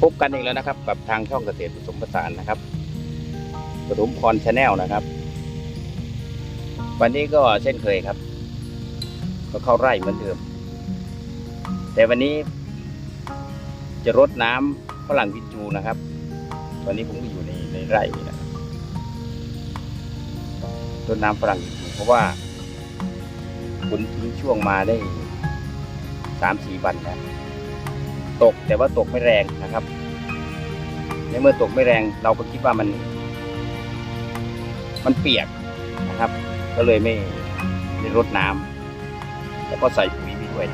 พบกันอีกแล้วนะครับ กับทางช่องเกษตรผสมผสานนะครับปฐมพรชาแนลนะครับ วันนี้ก็เช่นเคยครับ ก็เข้าไร่เหมือนเดิม แต่วันนี้ จะรดน้ำฝรั่งพิจูนะครับวันนี้ผมก็อยู่ในในไร่นะรดน้ำฝรั่งพิจูเพราะว่าฝนทิ้งช่วงมาได้สามสี่วันแล้ว ตกแต่ว่าตกไม่แรงนะครับ ในเมื่อตกไม่แรงเราก็คิดว่ามัน มันเปียกนะครับ ก็เลยไม่ได้รดน้ำแล้วก็ใส่ปุ๋ยไปด้วย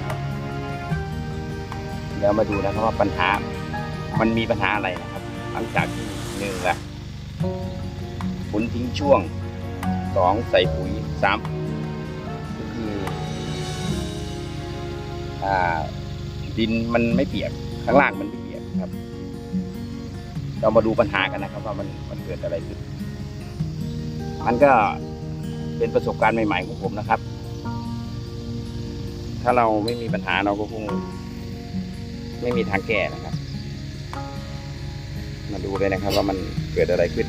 เดี๋ยวมาดูนะครับว่าปัญหา มันมีปัญหาอะไรนะครับ หลังจากที่หนึ่งละฝนทิ้งช่วงสองใส่ปุ๋ยสามก็คืออ่า ดินมันไม่เปียกข้างล่างมันไม่เปียกครับ เรามาดูปัญหากันนะครับ ว่ามันมันเกิดอะไรขึ้นมันก็เป็นประสบการณ์ใหม่ ๆ ของผมนะครับ ถ้าเราไม่มีปัญหาเราก็คง ไม่มีทางแก้นะครับ มาดูเลยนะครับ ว่ามันเกิดอะไรขึ้น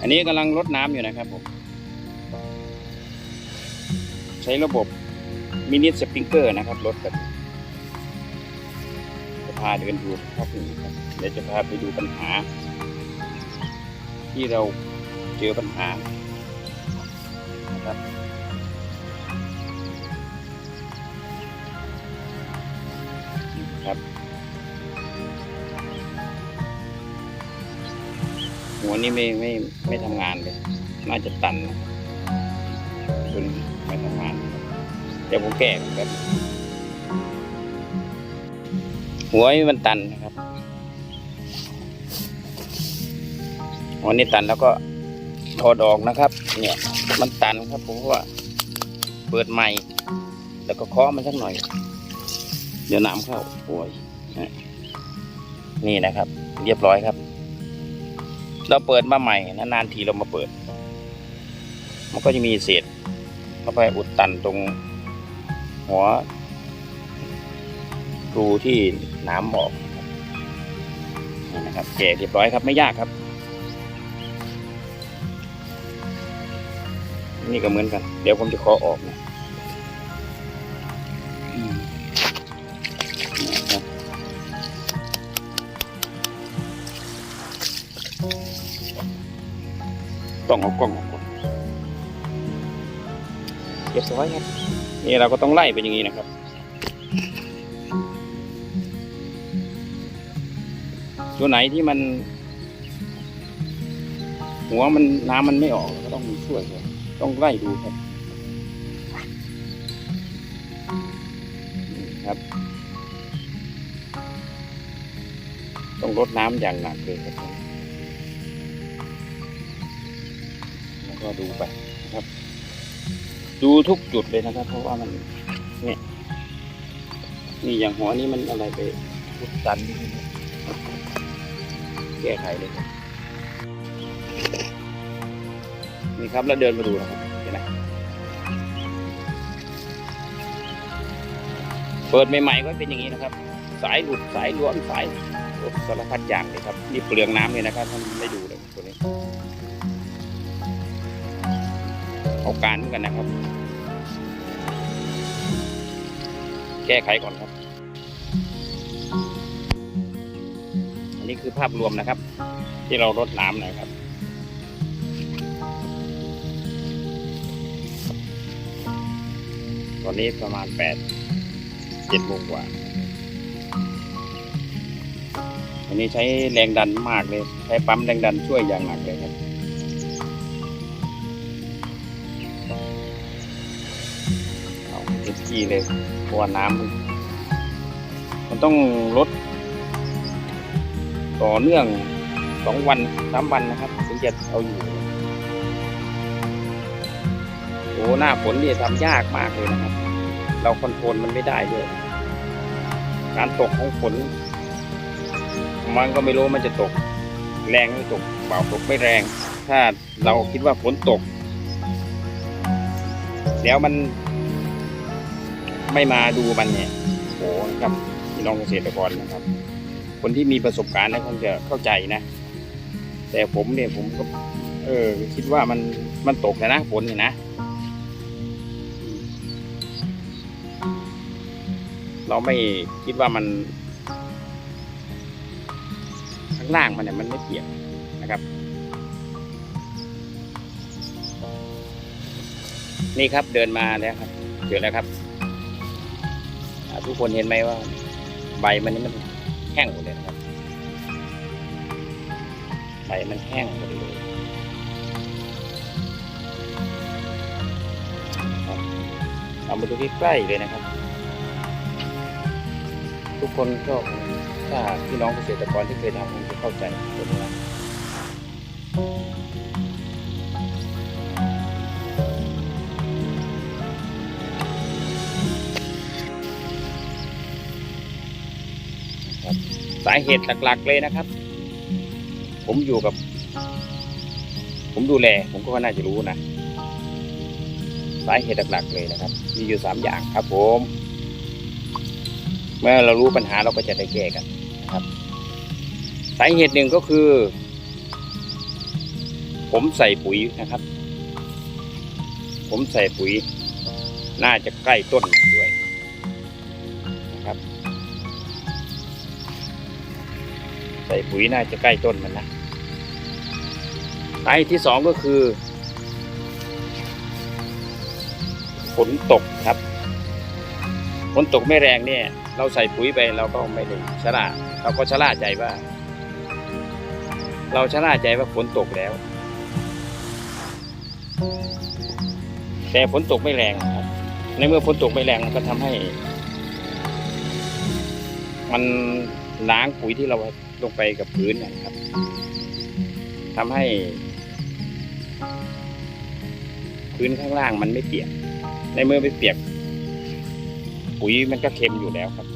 อันนี้กำลังรดน้ำอยู่นะครับผม ใช้ระบบ มินิสปริงเกอร์นะครับรถจะพาเดินดูครับนี่งครับเดี๋ยวจะพาไปดูปัญหา ที่เราเจอปัญหานะครับครับหัวนี่ไม่ไม่ไม่ทำงานเลย น่าจะตันนะตัวนี้ไม่ทำงานครับ เดี๋ยวผมแก้ก่ครับหัวมันตันนะครับหัวนี่ตันแล้วก็ถอดออกนะครับ เนี่ย มันตันครับผมว่า เปิดใหม่ แล้วก็เคาะมันสักหน่อย เดี๋ยวน้ำเข้าโอ้ยนี่นะครับ เรียบร้อยครับ เราเปิดมาใหม่นานๆทีเรามาเปิด มันก็จะมีเศษเข้าไปอุดตันตรง หัวรูที่น้ำออกนี่นะครับแกะเรียบร้อยครับไม่ยากครับ นี่ก็เหมือนกัน เดี๋ยวผมจะขอออกนะอืมนะครับต้องเอากล้องออกก่อนเรียบร้อยครับ นี่เราก็ต้องไล่เป็นอย่างนี้นะครับ ตัวไหนที่มัน หัวมันน้ำมันไม่ออกก็ต้องมีช่วยครับต้องไล่ดูครับครับ ต้องรดน้ำอย่างหนักเลยครับแล้วก็ดูไปครับ ดูทุกจุดเลยนะครับ เพราะว่ามันเนี่ยนี่อย่างหัวนี้มันอะไรไปพุดตันแก้ไขเลยครับนี่ครับแล้วเดินมาดูนะครับเห็นไหมเปิดใหม่ๆก็เป็นอย่างนี้นะครับ สายหลุดสายรวมสายสารพัดอย่างเลยครับนี่เปลืองน้ำเลยนะครับท่านไม่ดูเลยตัวนี้ เอาการเหมือนกันนะครับ แก้ไขก่อนครับ อันนี้คือภาพรวมนะครับ ที่เรารดน้ำนะครับตอนนี้ประมาณแปดเจ็ดโมงกว่า อันนี้ใช้แรงดันมากเลย ใช้ปั๊มแรงดันช่วยอย่างหนักเลยครับ ที่เลยเพราะว่าน้ำมันมันต้องลดต่อเนื่องสองวันสามวันนะครับถึงจะเอาอยู่โอ้หน้าฝนเนี่ยทำยากมากเลยนะครับ เราคอนโทรลมันไม่ได้ด้วยการตกของฝนมันก็ไม่รู้มันจะตก แรงไม่ตกเบาตกไม่แรง ถ้าเราคิดว่าฝนตก แล้วมัน ไม่มาดูมันเนี่ยโอ้ครับพี่น้องเกษตรกรนะครับ คนที่มีประสบการณ์นะคงจะเข้าใจนะ แต่ผมเนี่ยผมก็ เออ คิดว่ามันมันตกแล้วนะฝนเนี่ยนะ เราไม่คิดว่ามันข้างล่างมันเนี่ยมันไม่เปียกนะครับนี่ครับเดินมาแล้วครับเจอแล้วครับ ทุกคนเห็นไหมว่า ใบมันนี่มันแห้งหมดเลยนะครับ ใบมันแห้งหมดเลยเอามาดูใกล้ๆเลยนะครับ ทุกคนก็ถ้าพี่น้องเกษตรกรที่เคยทำคงจะเข้าใจตัวนี้นะาเหตุหลักๆเลยนะครับ ผมอยู่กับ ผมดูแล ผมก็น่าจะรู้นะ สาเหตุหลักๆเลยนะครับ มีอยู่สามอย่างครับ ผม เมื่อเรารู้ปัญหาเราก็จะได้แก้กันนะครับ สาเหตุหนึ่งก็คือ ผมใส่ปุ๋ยนะครับ ผมใส่ปุ๋ย น่าจะใกล้ต้นด้วย ใส่ปุ๋ยน่าจะใกล้ต้นมันนะสาเหตุที่สองก็คือฝนตกครับฝนตกไม่แรงเนี่ย เราใส่ปุ๋ยไปเราก็ไม่ได้ชะล่าเราก็ชะล่าใจว่า เราชะล่าใจว่าฝนตกแล้ว แต่ฝนตกไม่แรงครับในเมื่อฝนตกไม่แรงมันก็ทำให้ มันล้างปุ๋ยที่เรา ลงไปกับพื้นนะครับทำให้ พื้นข้างล่างมันไม่เปียก ในเมื่อไม่เปียก ปุ๋ยมันก็เค็มอยู่แล้วครับ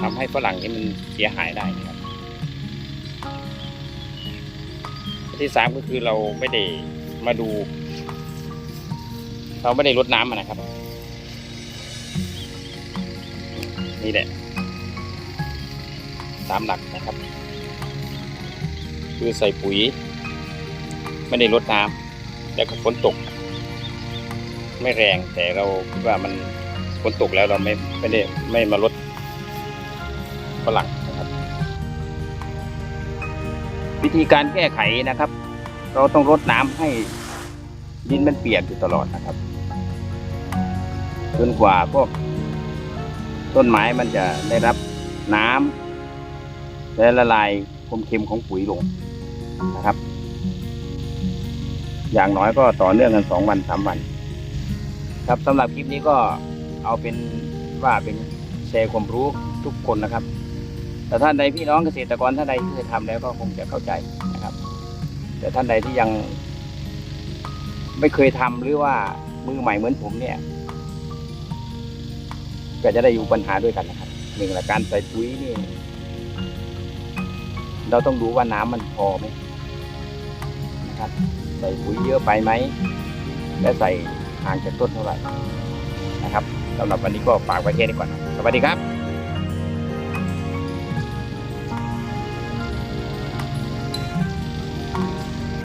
ทำให้ฝรั่งนี่มันเสียหายได้นะครับ ที่สามก็คือเราไม่ได้มาดู เราไม่ได้รดน้ำนะครับ นี่แหละามหลักนะครับ คือใส่ปุ๋ย ไม่ได้รดน้ำแล้วก็ฝนตก ไม่แรงแต่เราคิดว่ามันฝนตกแล้วเราไม่ไม่ได้ไม่มาลดฝรั่งนะครับ วิธีการแก้ไขนะครับ เราต้องรดน้ำให้ดินมันเปียกอยู่ตลอดนะครับจนกว่าพวกต้นไม้มันจะได้รับน้ำ และละลายความเค็มของปุ๋ยลงนะครับ อย่างน้อยก็ต่อเนื่องกันสองวันสามวัน ครับสำหรับคลิปนี้ก็เอาเป็นว่าเป็นแชร์ความรู้ทุกคนนะครับ แต่ท่านใดพี่น้องเกษตรกรท่านใดที่เคยทำแล้วก็คงจะเข้าใจนะครับ แต่ท่านใดที่ยัง ไม่เคยทำหรือว่ามือใหม่เหมือนผมเนี่ย ก็จะได้อยู่ปัญหาด้วยกันนะครับหนึ่งละการใส่ปุ๋ยนี่ เราต้องดูว่าน้ำมันพอไหมนะครับ ใส่ปุ๋ยเยอะไปไหม และใส่ห่างจากต้นเท่าไหร่นะครับสำหรับวันนี้ก็ฝากไว้แค่นี้ก่อน สวัสดีครับ